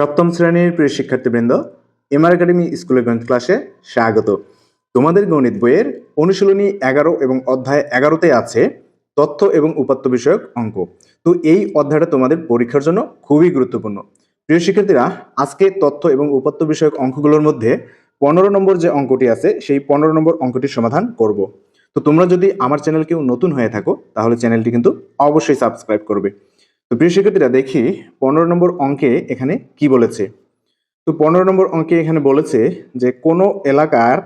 সপ্তম শ্রেণির প্রিয় শিক্ষার্থীবৃন্দ এমআর একাডেমি স্কুলের গণিত ক্লাসে স্বাগত। তোমাদের গণিত বইয়ের অনুশীলনী এগারো এবং অধ্যায় এগারোতে আছে তথ্য এবং উপাত্ত বিষয়ক অঙ্ক। তো এই অধ্যায়টা তোমাদের পরীক্ষার জন্য খুবই গুরুত্বপূর্ণ। প্রিয় শিক্ষার্থীরা, আজকে তথ্য এবং উপাত্ত বিষয়ক অঙ্কগুলোর মধ্যে পনেরো নম্বর যে অঙ্কটি আছে, সেই পনেরো নম্বর অঙ্কটির সমাধান করব। তো তোমরা যদি আমার চ্যানেল কেউ নতুন হয়ে থাকো, তাহলে চ্যানেলটি কিন্তু অবশ্যই সাবস্ক্রাইব করবে। তো প্রিয় শিক্ষার্থীরা, দেখি পনেরো নম্বর অঙ্কে এখানে কি বলেছে। তো পনেরো নম্বর অঙ্কে এখানে বলেছে যে, কোনো এলাকার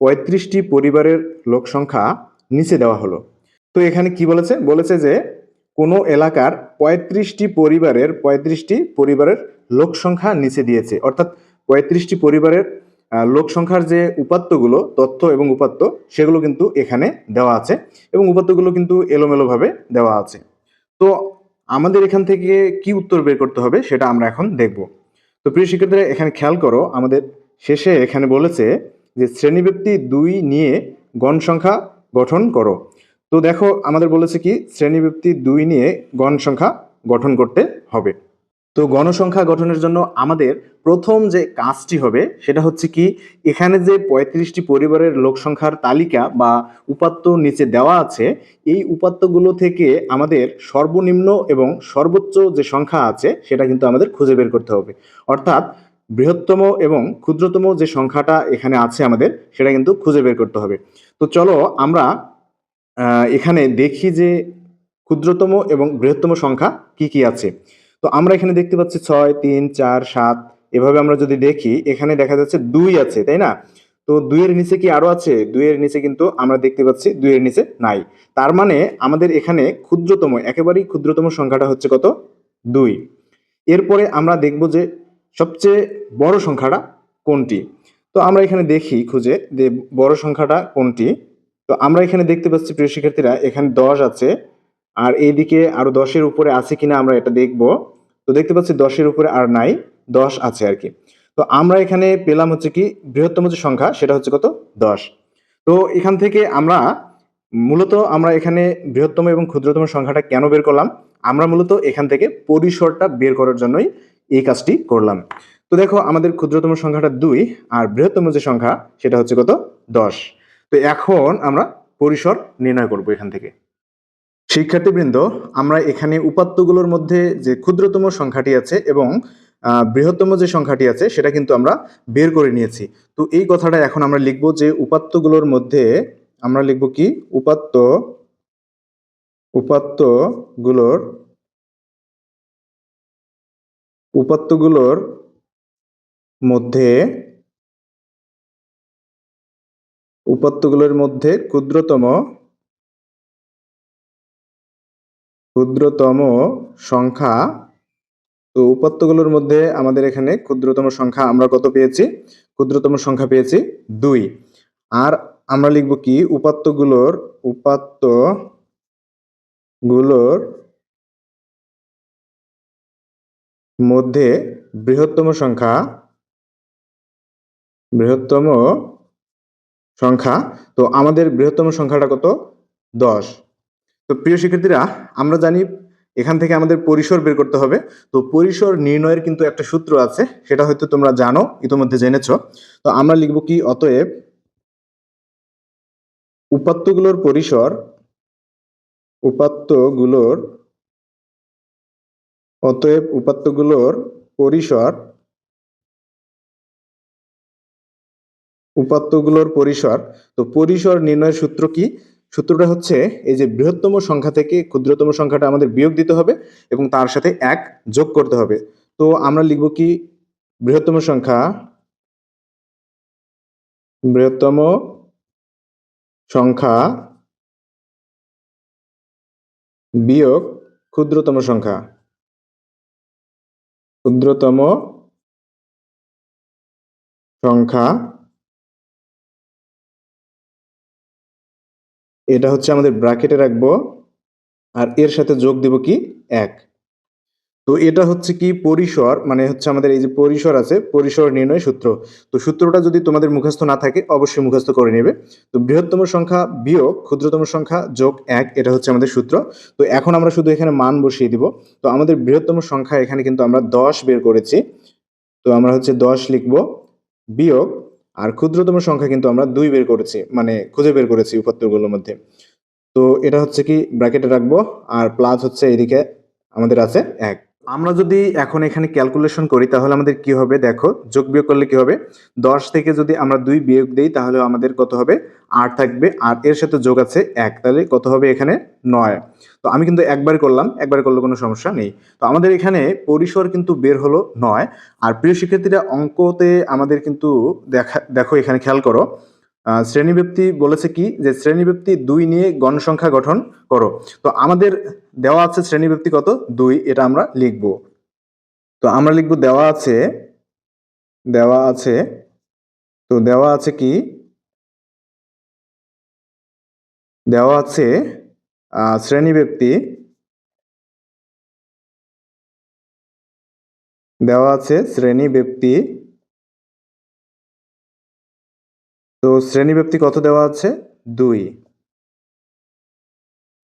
পঁয়ত্রিশটি পরিবারের লোক সংখ্যা নিচে দেওয়া হলো। তো এখানে কি বলেছে? বলেছে যে, কোনো এলাকার পঁয়ত্রিশটি পরিবারের পঁয়ত্রিশটি পরিবারের লোক সংখ্যা নিচে দিয়েছে। অর্থাৎ পঁয়ত্রিশটি পরিবারের লোক সংখ্যার যে উপাত্তগুলো, তথ্য এবং উপাত্ত, সেগুলো কিন্তু এখানে দেওয়া আছে এবং উপাত্তগুলো কিন্তু এলোমেলোভাবে দেওয়া আছে। তো আমাদের এখান থেকে কি উত্তর বের করতে হবে সেটা আমরা এখন দেখব। তো প্রিয় শিক্ষার্থীরা, এখানে খেয়াল করো, আমাদের শেষে এখানে বলেছে যে শ্রেণীব্যক্তি দুই নিয়ে গণ সংখ্যা গঠন করো। তো দেখো, আমাদের বলেছে কি শ্রেণীব্যক্তি দুই নিয়ে গণ সংখ্যা গঠন করতে হবে। তো গণসংখ্যা গঠনের জন্য আমাদের প্রথম যে কাজটি হবে সেটা হচ্ছে কি, এখানে যে পঁয়ত্রিশটি পরিবারের লোক সংখ্যার তালিকা বা উপাত্ত নিচে দেওয়া আছে, এই উপাত্তগুলো থেকে আমাদের সর্বনিম্ন এবং সর্বোচ্চ যে সংখ্যা আছে সেটা কিন্তু আমাদের খুঁজে বের করতে হবে। অর্থাৎ বৃহত্তম এবং ক্ষুদ্রতম যে সংখ্যাটা এখানে আছে আমাদের, সেটা কিন্তু খুঁজে বের করতে হবে। তো চলো আমরা এখানে দেখি যে ক্ষুদ্রতম এবং বৃহত্তম সংখ্যা কি কি আছে। তো আমরা এখানে দেখতে পাচ্ছি ছয়, তিন, চার, সাত। এভাবে আমরা যদি দেখি, এখানে দেখা যাচ্ছে দুই আছে, তাই না? তো দুইয়ের নিচে কি আরও আছে? দুইয়ের নিচে কিন্তু আমরা দেখতে পাচ্ছি দুইয়ের নিচে নাই। তার মানে আমাদের এখানে ক্ষুদ্রতম, একেবারেই ক্ষুদ্রতম সংখ্যাটা হচ্ছে কত? দুই। এরপরে আমরা দেখব যে সবচেয়ে বড় সংখ্যাটা কোনটি? তো আমরা এখানে দেখি খুঁজে যে বড় সংখ্যাটা কোনটি? তো আমরা এখানে দেখতে পাচ্ছি প্রিয় শিক্ষার্থীরা, এখানে দশ আছে। আর এইদিকে আরও দশের উপরে আছে কিনা আমরা এটা দেখব। তো দেখতে পাচ্ছি দশের উপরে আর নাই, দশ আছে আর কি। তো আমরা এখানে পেলাম হচ্ছে কি বৃহত্তম যে সংখ্যা, সেটা হচ্ছে কত? দশ। তো এখান থেকে আমরা মূলত আমরা এখানে বৃহত্তম এবং ক্ষুদ্রতম সংখ্যাটা কেন বের করলাম? আমরা মূলত এখান থেকে পরিসরটা বের করার জন্যই এই কাজটি করলাম। তো দেখো আমাদের ক্ষুদ্রতম সংখ্যাটা দুই আর বৃহত্তম যে সংখ্যা, সেটা হচ্ছে কত? দশ। তো এখন আমরা পরিসর নির্ণয় করব এখান থেকে। শিক্ষার্থীবৃন্দ, আমরা এখানে উপাত্তগুলোর মধ্যে যে ক্ষুদ্রতম সংখ্যাটি আছে এবং বৃহত্তম যে সংখ্যাটি আছে সেটা কিন্তু আমরা বের করে নিয়েছি। তো এই কথাটা এখন আমরা লিখব যে উপাত্তগুলোর মধ্যে আমরা লিখব কি? উপাত্ত, উপাত্তগুলোর উপাত্তগুলোর মধ্যে উপাত্তগুলোর মধ্যে ক্ষুদ্রতম ক্ষুদ্রতম সংখ্যা, তো উপাত্তগুলোর মধ্যে আমাদের এখানে ক্ষুদ্রতম সংখ্যা আমরা কত পেয়েছি? ক্ষুদ্রতম সংখ্যা পেয়েছি দুই। আর আমরা লিখব কি? উপাত্তগুলোর উপাত্তগুলোর মধ্যে বৃহত্তম সংখ্যা বৃহত্তম সংখ্যা, তো আমাদের বৃহত্তম সংখ্যাটা কত? দশ। তো প্রিয় শিক্ষার্থীরা, আমরা জানি এখান থেকে আমাদের পরিসর বের করতে হবে। তো পরিসর নির্ণয়ের কিন্তু একটা সূত্র আছে, সেটা হয়তো তোমরা জানো, ইতোমধ্যে জেনেছো। তো আমরা লিখব কি, অতএব উপাত্তগুলোর পরিসর, উপাত্তগুলোর, অতএব উপাত্তগুলোর পরিসর উপাত্তগুলোর পরিসর, তো পরিসর নির্ণয়ের সূত্র কি? সূত্রটা হচ্ছে এই যে বৃহত্তম সংখ্যা থেকে ক্ষুদ্রতম সংখ্যাটা আমাদের বিয়োগ দিতে হবে এবং তার সাথে এক যোগ করতে হবে। তো আমরা লিখব কি? বৃহত্তম সংখ্যা বৃহত্তম সংখ্যা বিয়োগ ক্ষুদ্রতম সংখ্যা। ক্ষুদ্রতম সংখ্যা এটা হচ্ছে আমাদের ব্র্যাকেটে রাখব, আর এর সাথে যোগ দেব কি? এক। তো এটা হচ্ছে কি? পরিসর মানে হচ্ছে আমাদের এই যে পরিসর আছে, পরিসর নির্ণয় সূত্র। তো সূত্রটা যদি তোমাদের মুখস্থ না থাকে, অবশ্যই মুখস্থ করে নেবে। তো বৃহত্তম সংখ্যা বিয়োগ, ক্ষুদ্রতম সংখ্যা যোগ এক, এটা হচ্ছে আমাদের সূত্র। তো এখন আমরা শুধু এখানে মান বসিয়ে দিব। তো আমাদের বৃহত্তম সংখ্যা এখানে কিন্তু আমরা দশ বের করেছি। তো আমরা হচ্ছে দশ লিখব, বিয়োগ আর ক্ষুদ্রতম সংখ্যা কিন্তু আমরা দুই বের করেছি মানে খুঁজে বের করেছি উপাত্তগুলোর মধ্যে। তো এটা হচ্ছে কি ব্র্যাকেটে রাখব, আর প্লাস হচ্ছে এদিকে আমাদের আছে এক। আমরা যদি এখন এখানে ক্যালকুলেশন করি, তাহলে আমাদের কি হবে? দেখো, যোগ বিয়োগ করলে কি হবে? দশ থেকে যদি আমরা দুই বিয়োগ দিই, তাহলে আমাদের কত হবে? আট থাকবে। আর এর সাথে যোগ আছে এক, তাহলে কত হবে এখানে? নয়। তো আমি কিন্তু একবার করলাম, একবার করলে কোনো সমস্যা নেই। তো আমাদের এখানে পরিসর কিন্তু বের হলো নয়। আর প্রিয় শিক্ষার্থীরা অঙ্কতে আমাদের কিন্তু দেখা, দেখো, এখানে খেয়াল করো। শ্রেণীব্যক্তি বলেছে কি যে শ্রেণীব্যক্তি দুই নিয়ে গণসংখ্যা গঠন করো। তো আমাদের দেওয়া আছে শ্রেণীব্যক্তি কত? দুই, এটা আমরা লিখব। তো আমরা লিখব দেওয়া আছে দেওয়া আছে, তো দেওয়া আছে কি? দেওয়া আছে শ্রেণীব্যক্তি, দেওয়া আছে শ্রেণি তো শ্রেণি ব্যক্তি কত দেওয়া আছে? দুই।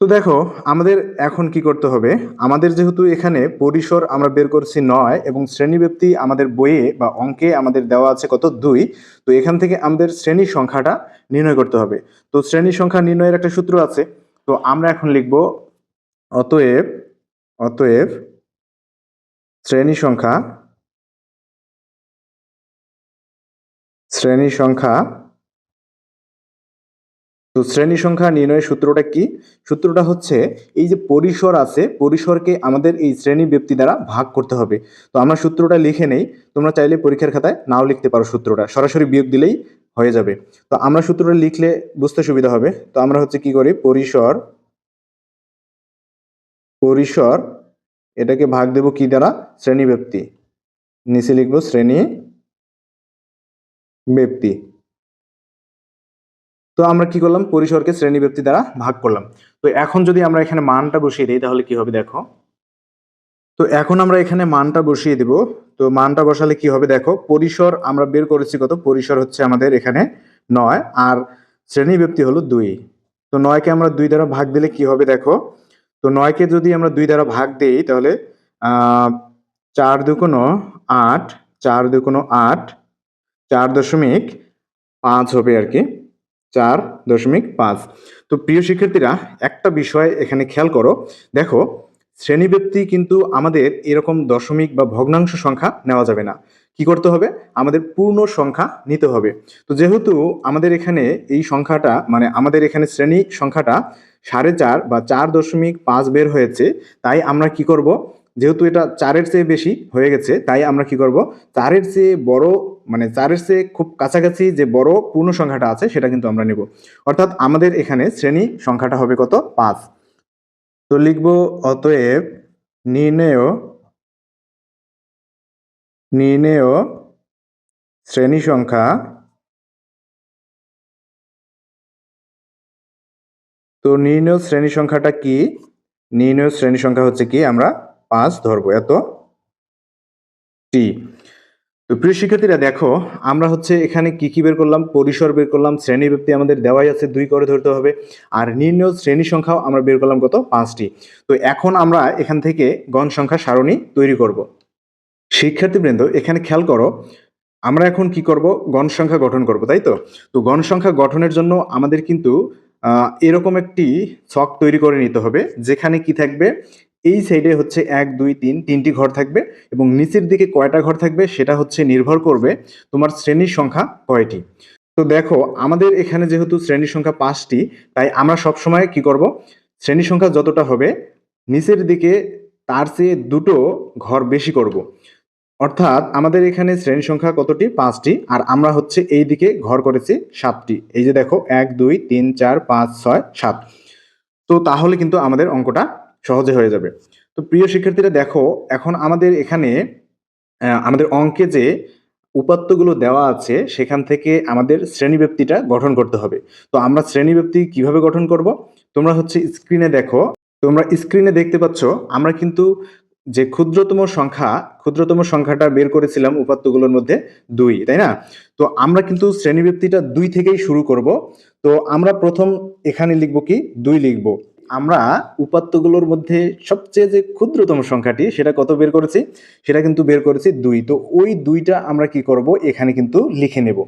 তো দেখো, আমাদের এখন কি করতে হবে? আমাদের যেহেতু এখানে পরিসর আমরা বের করছি নয় এবং শ্রেণীব্যক্তি আমাদের বইয়ে বা অঙ্কে আমাদের দেওয়া আছে কত? দুই। তো এখান থেকে আমাদের শ্রেণি সংখ্যাটা নির্ণয় করতে হবে। তো শ্রেণি সংখ্যা নির্ণয়ের একটা সূত্র আছে। তো আমরা এখন লিখব অতএব অতএব শ্রেণি সংখ্যা শ্রেণি সংখ্যা তো শ্রেণি সংখ্যা নির্ণয়ের সূত্রটা কি? সূত্রটা হচ্ছে এই যে পরিসর আছে, পরিসরকে আমাদের এই শ্রেণি ব্যক্তি দ্বারা ভাগ করতে হবে। তো আমরা সূত্রটা লিখে নেই, তোমরা চাইলে পরীক্ষার খাতায় নাও লিখতে পারো সূত্রটা। সরাসরি বিয়োগ দিলেই হয়ে যাবে। তো আমরা সূত্রটা লিখলে বুঝতে সুবিধা হবে। তো আমরা হচ্ছে কি করি? পরিসর পরিসর, এটাকে ভাগ দেব কি দ্বারা? শ্রেণি ব্যক্তি। নিচে লিখব শ্রেণি ব্যক্তি। তো আমরা কি করলাম? পরিসরকে শ্রেণি ব্যক্তি দ্বারা ভাগ করলাম। তো এখন যদি আমরা এখানে মানটা বসিয়ে দিই, তাহলে কি হবে দেখো? তো এখন আমরা এখানে মানটা বসিয়ে দিব। তো মানটা বসালে কি হবে দেখো? পরিসর আমরা বের করেছি কত? পরিসর হচ্ছে আমাদের এখানে নয়, আর শ্রেণি ব্যক্তি হলো দুই। তো নয়কে আমরা দুই দ্বারা ভাগ দিলে কি হবে দেখো? তো নয়কে যদি আমরা দুই দ্বারা ভাগ দিই, তাহলে চার দুকোনো আট, চার দুকোনো আট, চার দশমিক পাঁচ হবে আর কি। চার দশমিক পাঁচ। তো প্রিয় শিক্ষার্থীরা, একটা বিষয় এখানে খেয়াল করো। দেখো শ্রেণীব্যক্তি কিন্তু আমাদের এরকম দশমিক বা ভগ্নাংশ সংখ্যা নেওয়া যাবে না। কি করতে হবে? আমাদের পূর্ণ সংখ্যা নিতে হবে। তো যেহেতু আমাদের এখানে এই সংখ্যাটা মানে আমাদের এখানে শ্রেণি সংখ্যাটা সাড়ে চার বা চার দশমিক পাঁচ বের হয়েছে, তাই আমরা কি করব? যেহেতু এটা চারের চেয়ে বেশি হয়ে গেছে, তাই আমরা কি করব? চারের চেয়ে বড় মানে চারের চেয়ে খুব কাছাকাছি যে বড় পূর্ণ সংখ্যাটা আছে, সেটা কিন্তু আমরা নেব। অর্থাৎ আমাদের এখানে শ্রেণি সংখ্যাটা হবে কত? পাঁচ। তো লিখব অতএব নির্ণেয় নির্ণেয় শ্রেণি সংখ্যা তো নির্ণয় শ্রেণি সংখ্যাটা কি? নির্ণয় শ্রেণি সংখ্যা হচ্ছে কি? আমরা পাঁচ ধরবো। এত? টি। তো প্রিয় শিক্ষার্থীরা, দেখো, আমরা হচ্ছে এখানে কি কি বের করলাম? পরিসর বের করলাম, শ্রেণি ব্যক্তি আমাদের দেওয়াই আছে, দুই করে ধরতে হবে। আর নির্ণয় শ্রেণি সংখ্যাও আমরা বের করলাম কত? পাঁচটি। তো এখন আমরা এখান থেকে গণ সংখ্যা সারণী তৈরি করব। শিক্ষার্থীবৃন্দ, এখানে খেয়াল করো, আমরা এখন কি করব? গণ সংখ্যা গঠন করব, তাই তো? তো গণ সংখ্যা গঠনের জন্য আমাদের কিন্তু এরকম একটি ছক তৈরি করে নিতে হবে, যেখানে কি থাকবে? এই সাইডে হচ্ছে এক, দুই, তিন, তিনটি ঘর থাকবে এবং নিচের দিকে কয়টা ঘর থাকবে সেটা হচ্ছে নির্ভর করবে তোমার শ্রেণির সংখ্যা কয়টি। তো দেখো, আমাদের এখানে যেহেতু শ্রেণির সংখ্যা পাঁচটি, তাই আমরা সবসময় কি করব? শ্রেণির সংখ্যা যতটা হবে, নিচের দিকে তার চেয়ে দুটো ঘর বেশি করব। অর্থাৎ আমাদের এখানে শ্রেণি সংখ্যা কতটি? পাঁচটি, আর আমরা হচ্ছে এই দিকে ঘর করেছি সাতটি। এই যে দেখো, এক, দুই, তিন, চার, পাঁচ, ছয়, সাত। তো তাহলে কিন্তু আমাদের অঙ্কটা সহজে হয়ে যাবে। তো প্রিয় শিক্ষার্থীরা, দেখো, এখন আমাদের এখানে আমাদের অঙ্কে যে উপাত্তগুলো দেওয়া আছে, সেখান থেকে আমাদের শ্রেণীব্যক্তিটা গঠন করতে হবে। তো আমরা শ্রেণীব্যক্তি কীভাবে গঠন করব? তোমরা হচ্ছে স্ক্রিনে দেখো, তোমরা স্ক্রিনে দেখতে পাচ্ছ, আমরা কিন্তু যে ক্ষুদ্রতম সংখ্যা, ক্ষুদ্রতম সংখ্যাটা বের করেছিলাম উপাত্তগুলোর মধ্যে দুই, তাই না? তো আমরা কিন্তু শ্রেণীব্যক্তিটা দুই থেকেই শুরু করব। তো আমরা প্রথম এখানে লিখব কি? দুই লিখব। আমরা উপাত্তগুলোর মধ্যে সবচেয়ে যে ক্ষুদ্রতম সংখ্যাটি, সেটা কত বের করেছি? সেটা কিন্তু বের করেছি দুই। তো ওই দুইটা আমরা কি করব? এখানে কিন্তু লিখে নেব।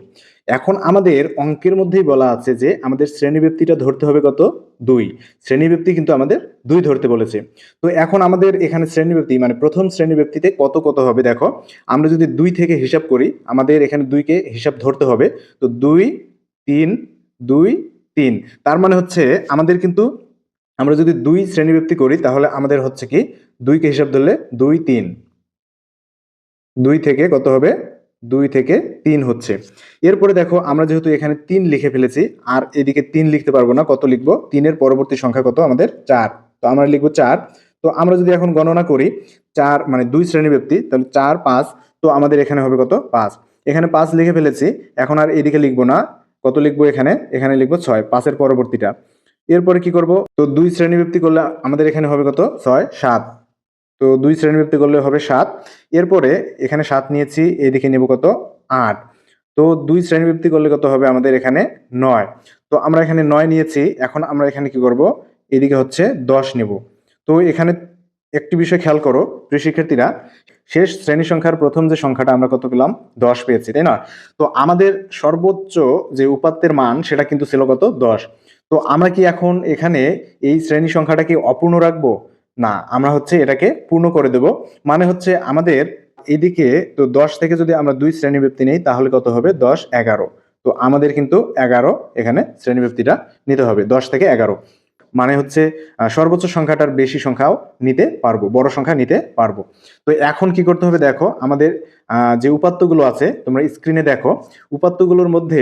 এখন আমাদের অঙ্কের মধ্যেই বলা আছে যে আমাদের শ্রেণীব্যক্তিটা ধরতে হবে কত? দুই। শ্রেণীব্যক্তি কিন্তু আমাদের দুই ধরতে বলেছে। তো এখন আমাদের এখানে শ্রেণীব্যক্তি মানে প্রথম শ্রেণীব্যক্তিতে কত কত হবে দেখো। আমরা যদি দুই থেকে হিসাব করি, আমাদের এখানে দুইকে হিসাব ধরতে হবে। তো দুই, তিন দুই, তিন। তার মানে হচ্ছে আমাদের কিন্তু আমরা যদি দুই শ্রেণীব্যক্তি করি, তাহলে আমাদের হচ্ছে কি? দুইকে হিসাব ধরলে দুই তিন। দুই থেকে কত হবে? দুই থেকে তিন হচ্ছে। এরপরে দেখো, আমরা যেহেতু এখানে তিন লিখে ফেলেছি, আর এদিকে তিন লিখতে পারব না, কত লিখব? তিনের পরবর্তী সংখ্যা কত? আমাদের চার। তো আমরা লিখব চার। তো আমরা যদি এখন গণনা করি, চার মানে দুই শ্রেণি ব্যক্তি তাহলে চার, পাঁচ, তো আমাদের এখানে হবে কত? পাঁচ। এখানে পাঁচ লিখে ফেলেছি, এখন আর এদিকে লিখব না। কত লিখব এখানে? এখানে লিখব ছয়, পাঁচের পরবর্তীটা। এরপরে কি করব? তো দুই শ্রেণি ব্যক্তি করলে আমাদের এখানে হবে কত? ছয়, সাত। তো দুই শ্রেণি ব্যক্তি করলে হবে সাত। এরপরে এখানে সাত নিয়েছি, এদিকে নেব কত? আট। তো দুই শ্রেণি ব্যক্তি করলে কত হবে? আমাদের এখানে নয়। তো আমরা এখানে নয় নিয়েছি, এখন আমরা এখানে কি করব? এদিকে হচ্ছে দশ নেব। তো এখানে একটি বিষয় খেয়াল করো, প্রিয় শিক্ষার্থীরা, শেষ শ্রেণি সংখ্যার প্রথম যে সংখ্যাটা আমরা কত পেলাম? দশ পেয়েছি, তাই না? তো আমাদের সর্বোচ্চ যে উপাত্তের মান, সেটা কিন্তু ছিল কত? দশ। তো আমরা কি এখন এখানে এই শ্রেণি সংখ্যাটাকে অপূর্ণ রাখব? না, আমরা হচ্ছে এটাকে পূর্ণ করে দেব। মানে হচ্ছে আমাদের এদিকে তো দশ থেকে যদি আমরা দুই শ্রেণি ব্যক্তি নেই, তাহলে কত হবে? দশ, এগারো। তো আমাদের কিন্তু এগারো এখানে শ্রেণি ব্যক্তিটা নিতে হবে, দশ থেকে এগারো। মানে হচ্ছে সর্বোচ্চ সংখ্যাটার বেশি সংখ্যাও নিতে পারব, বড় সংখ্যা নিতে পারব। তো এখন কি করতে হবে দেখো, আমাদের যে উপাত্তগুলো আছে, তোমরা স্ক্রিনে দেখো, উপাত্তগুলোর মধ্যে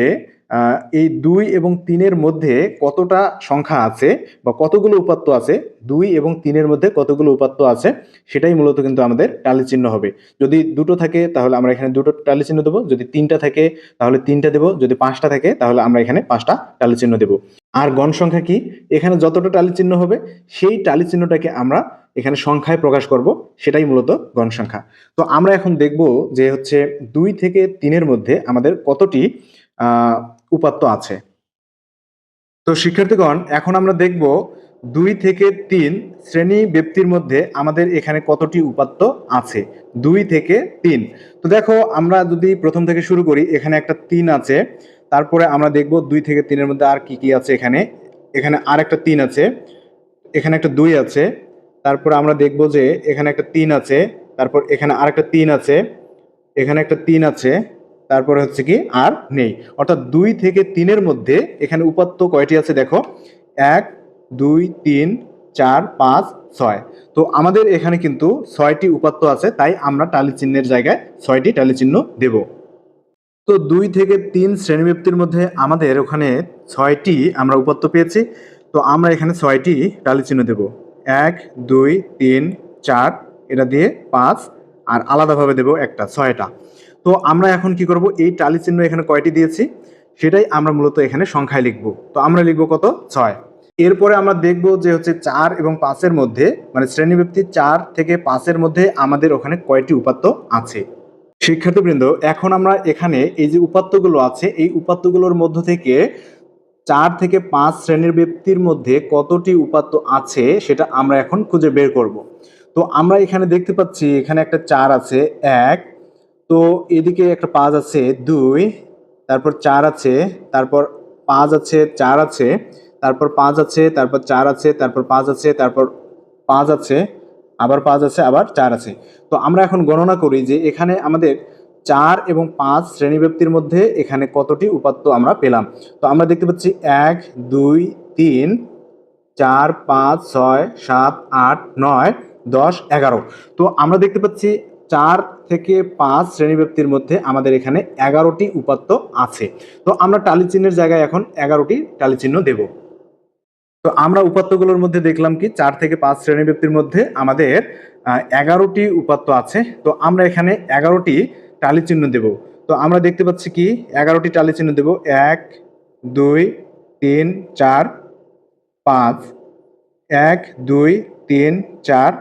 এই দুই এবং তিনের মধ্যে কতটা সংখ্যা আছে বা কতগুলো উপাত্ত আছে? দুই এবং তিনের মধ্যে কতগুলো উপাত্ত আছে? সেটাই মূলত কিন্তু আমাদের টালি চিহ্ন হবে। যদি দুটো থাকে, তাহলে আমরা এখানে দুটো টালি চিহ্ন দেবো। যদি তিনটা থাকে, তাহলে তিনটা দেবো। যদি পাঁচটা থাকে, তাহলে আমরা এখানে পাঁচটা টালি চিহ্ন দেবো। আর গণ সংখ্যা কি? এখানে যতটা টালি চিহ্ন হবে, সেই টালি চিহ্নটাকে আমরা এখানে সংখ্যায় প্রকাশ করব। সেটাই মূলত গণ সংখ্যা। তো আমরা এখন দেখব যে হচ্ছে দুই থেকে তিনের মধ্যে আমাদের কতটি উপাত্ত আছে। তো শিক্ষার্থীগণ, এখন আমরা দেখব দুই থেকে তিন শ্রেণি ব্যক্তির মধ্যে আমাদের এখানে কতটি উপাত্ত আছে। দুই থেকে তিন। তো দেখো, আমরা যদি প্রথম থেকে শুরু করি, এখানে একটা তিন আছে। তারপরে আমরা দেখব দুই থেকে তিনের মধ্যে আর কি কি আছে এখানে। এখানে আর একটা তিন আছে, এখানে একটা দুই আছে। তারপরে আমরা দেখব যে এখানে একটা তিন আছে, তারপর এখানে আর একটা তিন আছে, এখানে একটা তিন আছে তারপরে হচ্ছে কি আর নেই। অর্থাৎ দুই থেকে তিনের মধ্যে এখানে উপাত্ত কয়টি আছে দেখো? এক, দুই, তিন, চার, পাঁচ, ছয়। তো আমাদের এখানে কিন্তু ছয়টি উপাত্ত আছে, তাই আমরা টালি চিহ্নের জায়গায় ছয়টি টালি চিহ্ন দেব। তো দুই থেকে তিন শ্রেণীব্যক্তির মধ্যে আমাদের ওখানে ছয়টি আমরা উপাত্ত পেয়েছি। তো আমরা এখানে ছয়টি টালি চিহ্ন দেব। এক, দুই, তিন, চার, এটা দিয়ে পাঁচ, আর আলাদাভাবে দেব একটা, ছয়টা। তো আমরা এখন কি করব? এই টালি চিহ্ন এখানে কয়টি দিয়েছি? সেটাই আমরা মূলত এখানে সংখ্যায় লিখব। তো আমরা লিখব কত? ছয়। এরপরে আমরা দেখব যে হচ্ছে চার এবং পাঁচের মধ্যে মানে শ্রেণীব্যক্তি চার থেকে পাঁচের মধ্যে আমাদের ওখানে কয়টি উপাত্ত আছে? শিক্ষার্থীবৃন্দ, এখন আমরা এখানে এই যে উপাত্তগুলো আছে, এই উপাত্তগুলোর মধ্য থেকে চার থেকে পাঁচ শ্রেণির ব্যক্তির মধ্যে কতটি উপাত্ত আছে, সেটা আমরা এখন খুঁজে বের করব। তো আমরা এখানে দেখতে পাচ্ছি, এখানে একটা চার আছে, এক তো এদিকে একটা পাঁচ আছে দুই, তারপর চার আছে, তারপর পাঁচ আছে, চার আছে, তারপর পাঁচ আছে, তারপর চার আছে, তারপর পাঁচ আছে, তারপর পাঁচ আছে, আবার পাঁচ আছে, আবার চার আছে। তো আমরা এখন গণনা করি যে এখানে আমাদের চার এবং পাঁচ শ্রেণীব্যক্তির মধ্যে এখানে কতটি উপাত্ত আমরা পেলাম। তো আমরা দেখতে পাচ্ছি এক, দুই, তিন, চার, পাঁচ, ছয়, সাত, আট, নয়, দশ, এগারো। তো আমরা দেখতে পাচ্ছি চার থেকে পাঁচ শ্রেণীব্যক্তির মধ্যে আমাদের এখানে এগারোটি উপাত্ত আছে। তো আমরা টালি চিহ্নের জায়গায় এখন এগারোটি টালি চিহ্ন দেব। তো আমরা উপাত্তগুলোর মধ্যে দেখলাম কি, চার থেকে পাঁচ শ্রেণি ব্যক্তির মধ্যে আমাদের এগারোটি উপাত্ত আছে। তো আমরা এখানে এগারোটি টালি চিহ্ন দেব। তো আমরা দেখতে পাচ্ছি কি, এগারোটি টালি চিহ্ন দেব। এক, দুই, তিন, চার, পাঁচ। এক, দুই, তিন, চার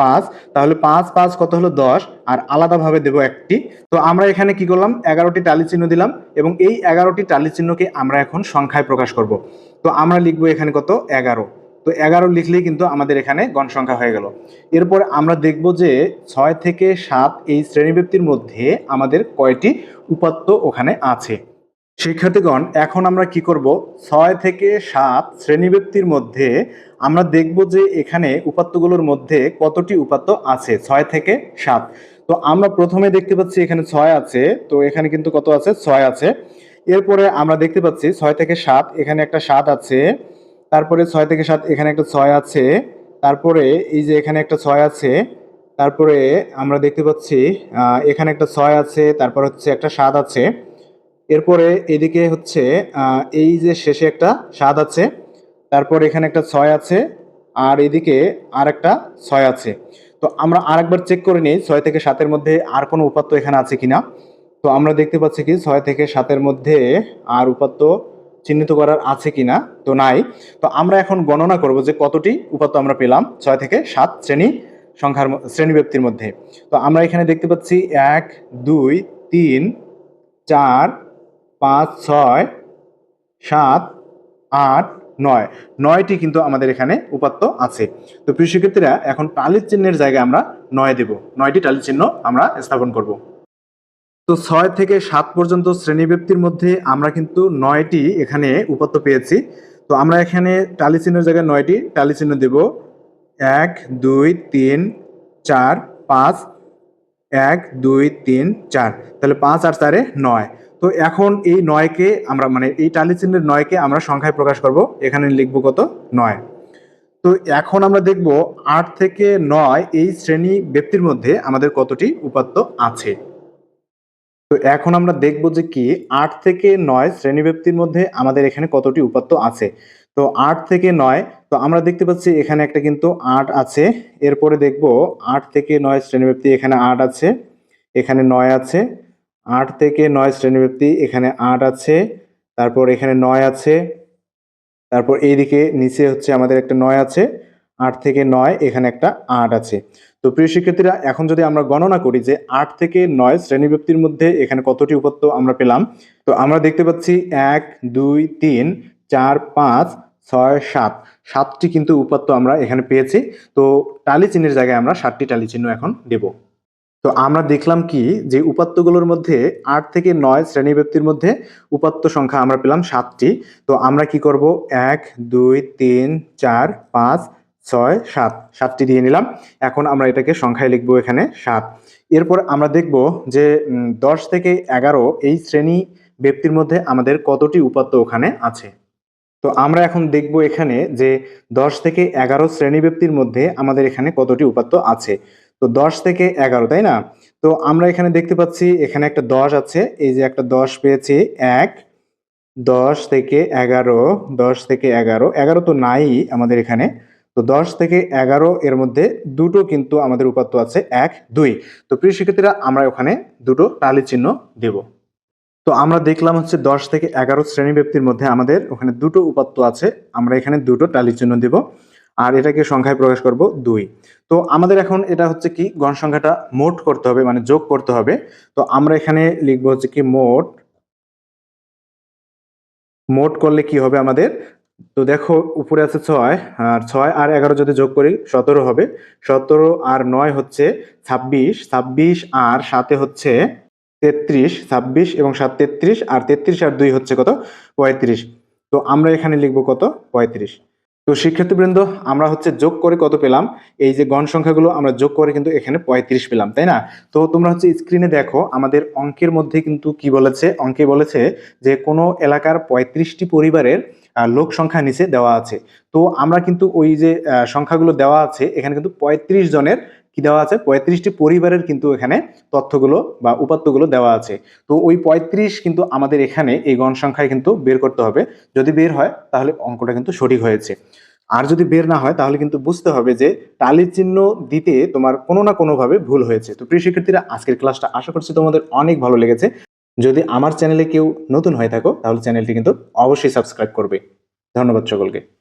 পাঁচ, তাহলে পাঁচ পাঁচ কত হলো দশ? আর আলাদাভাবে দেব একটি। তো আমরা এখানে কি করলাম? এগারোটি টালি চিহ্ন দিলাম এবং এই এগারোটি টালি চিহ্নকে আমরা এখন সংখ্যায় প্রকাশ করব। তো আমরা লিখব এখানে কত? এগারো। তো এগারো লিখলেই কিন্তু আমাদের এখানে গণ সংখ্যা হয়ে গেল। এরপর আমরা দেখব যে ছয় থেকে সাত এই শ্রেণীব্যক্তির মধ্যে আমাদের কয়টি উপাত্ত ওখানে আছে? শিক্ষার্থীগণ, এখন আমরা কি করব? ছয় থেকে সাত শ্রেণীব্যক্তির মধ্যে আমরা দেখব যে এখানে উপাত্তগুলোর মধ্যে কতটি উপাত্ত আছে, ছয় থেকে সাত। তো আমরা প্রথমে দেখতে পাচ্ছি এখানে ছয় আছে, তো এখানে কিন্তু কত আছে? ছয় আছে। এরপরে আমরা দেখতে পাচ্ছি ছয় থেকে সাত, এখানে একটা সাত আছে, তারপরে ছয় থেকে সাত, এখানে একটা ছয় আছে, তারপরে এই যে এখানে একটা ছয় আছে, তারপরে আমরা দেখতে পাচ্ছি এখানে একটা ছয় আছে, তারপর হচ্ছে একটা সাত আছে। এরপরে এদিকে হচ্ছে এই যে শেষে একটা সাত আছে, তারপর এখানে একটা ছয় আছে, আর এদিকে আর একটা ছয় আছে। তো আমরা আরেকবার চেক করে নিই, ছয় থেকে সাতের মধ্যে আর কোনো উপাত্ত এখানে আছে কিনা। তো আমরা দেখতে পাচ্ছি কি, ছয় থেকে সাতের মধ্যে আর উপাত্ত চিহ্নিত করার আছে কিনা তো নাই। তো আমরা এখন গণনা করব যে কতটি উপাত্ত আমরা পেলাম ছয় থেকে সাত শ্রেণি সংখ্যার শ্রেণি ব্যক্তির মধ্যে। তো আমরা এখানে দেখতে পাচ্ছি এক, দুই, তিন, চার পাঁচ, ছয়, সাত, আট, নয়। নয়টি কিন্তু আমাদের এখানে উপাত্ত আছে। তো প্রিয় শিক্ষার্থীরা, এখন টালির চিহ্নের জায়গায় আমরা নয় দেব। নয়টি টালির চিহ্ন আমরা স্থাপন করব। তো ছয় থেকে সাত পর্যন্ত শ্রেণীব্যক্তির মধ্যে আমরা কিন্তু নয়টি এখানে উপাত্ত পেয়েছি। তো আমরা এখানে টালি চিহ্নের জায়গায় নয়টি টালি চিহ্ন দেব। এক, দুই, তিন, চার, পাঁচ, এক, দুই, তিন, চার। তাহলে পাঁচ আর চারে নয়। তো এখন এই নয়কে আমরা মানে এই টালি চিহ্নের নয়কে আমরা সংখ্যায় প্রকাশ করব। এখানে লিখব কত? নয়। তো এখন আমরা দেখব আট থেকে নয় এই শ্রেণি ব্যক্তির মধ্যে আমাদের কতটি উপাত্ত আছে? তো এখন আমরা দেখব যে কি, আট থেকে নয় শ্রেণি ব্যক্তির মধ্যে আমাদের এখানে কতটি উপাত্ত আছে? তো আট থেকে নয়, তো আমরা দেখতে পাচ্ছি এখানে একটা কিন্তু আট আছে। এরপরে দেখব আট থেকে নয় শ্রেণীব্যক্তি এখানে আট আছে, এখানে নয় আছে। আট থেকে নয় শ্রেণীব্যক্তি এখানে আট আছে, তারপর এখানে নয় আছে, তারপর এইদিকে নিচে হচ্ছে আমাদের একটা নয় আছে, আট থেকে নয়, এখানে একটা আট আছে। তো প্রিয় শিক্ষার্থীরা, এখন যদি আমরা গণনা করি যে আট থেকে নয় শ্রেণীব্যক্তির মধ্যে এখানে কতটি উপাত্ত আমরা পেলাম, তো আমরা দেখতে পাচ্ছি এক, দুই, তিন, চার, পাঁচ, ছয়, সাত। সাতটি কিন্তু উপাত্ত আমরা এখানে পেয়েছি। তো টালি চিহ্নের জায়গায় আমরা সাতটি টালি চিহ্ন এখন দেব। তো আমরা দেখলাম কি যে উপাত্তগুলোর মধ্যে আট থেকে নয় শ্রেণি ব্যক্তির মধ্যে উপাত্ত সংখ্যা আমরা পেলাম সাতটি। তো আমরা কি করব? এক, দুই, তিন, চার, পাঁচ, ছয়, সাত। সাতটি দিয়ে নিলাম। এখন আমরা এটাকে সংখ্যায় লিখব এখানে সাত। এরপর আমরা দেখব যে দশ থেকে এগারো এই শ্রেণি ব্যক্তির মধ্যে আমাদের কতটি উপাত্ত ওখানে আছে? তো আমরা এখন দেখব এখানে যে, দশ থেকে এগারো শ্রেণি ব্যক্তির মধ্যে আমাদের এখানে কতটি উপাত্ত আছে? তো দশ থেকে এগারো, তাই না? তো আমরা এখানে দেখতে পাচ্ছি এখানে একটা দশ আছে, এই যে একটা দশ পেয়েছি, এক, দশ থেকে এগারো, দশ থেকে এগারো এগারো তো নাই আমাদের এখানে, তো দশ থেকে এগারো এর মধ্যে দুটো কিন্তু আমাদের উপাত্ত আছে, এক, দুই, তো প্রিয় শিক্ষার্থীরা আমরা ওখানে দুটো টালি চিহ্ন দেব। তো আমরা দেখলাম হচ্ছে দশ থেকে এগারো শ্রেণি ব্যক্তির মধ্যে আমাদের ওখানে দুটো উপাত্ত আছে, আমরা এখানে দুটো টালি চিহ্ন দেব। আর এটাকে সংখ্যায় প্রকাশ করব দুই। তো আমাদের এখন এটা হচ্ছে কি গণ সংখ্যাটা মোট করতে হবে মানে যোগ করতে হবে। তো আমরা এখানে লিখব হচ্ছে কি, মোট মোট করলে কি হবে আমাদের? তো দেখো, উপরে আছে ছয়, আর ছয় আর এগারো যদি যোগ করি, সতেরো হবে। সতেরো আর নয় হচ্ছে ছাব্বিশ ছাব্বিশ আর সাথে হচ্ছে তেত্রিশ, ছাব্বিশ এবং সাত তেত্রিশ, আর তেত্রিশ আর দুই হচ্ছে কত? পঁয়ত্রিশ। তো আমরা এখানে লিখব কত? পঁয়ত্রিশ। তো শিক্ষার্থীবৃন্দ আমরা হচ্ছে যোগ করে কত পেলাম? এই যে গণ সংখ্যাগুলো আমরা যোগ করে কিন্তু এখানে পঁয়ত্রিশ পেলাম, তাই না? তো তোমরা হচ্ছে স্ক্রিনে দেখো, আমাদের অঙ্কের মধ্যে কিন্তু কি বলেছে? অঙ্কে বলেছে যে কোনো এলাকার পঁয়ত্রিশটি পরিবারের লোক সংখ্যা নিচে দেওয়া আছে। তো আমরা কিন্তু ওই যে সংখ্যাগুলো দেওয়া আছে, এখানে কিন্তু পঁয়ত্রিশ জনের কি দেওয়া আছে? পঁয়ত্রিশটি পরিবারের কিন্তু এখানে তথ্যগুলো বা উপাত্তগুলো দেওয়া আছে। তো ওই পঁয়ত্রিশ কিন্তু আমাদের এখানে এই গণ সংখ্যায় কিন্তু বের করতে হবে। যদি বের হয়, তাহলে অঙ্কটা কিন্তু সঠিক হয়েছে। আর যদি বের না হয়, তাহলে কিন্তু বুঝতে হবে যে টালির চিহ্ন দিতে তোমার কোনো না কোনোভাবে ভুল হয়েছে। তো প্রিয় শিক্ষার্থীরা, আজকের ক্লাসটা আশা করছি তোমাদের অনেক ভালো লেগেছে। যদি আমার চ্যানেলে কেউ নতুন হয়ে থাকো, তাহলে চ্যানেলটি কিন্তু অবশ্যই সাবস্ক্রাইব করবে। ধন্যবাদ সকলকে।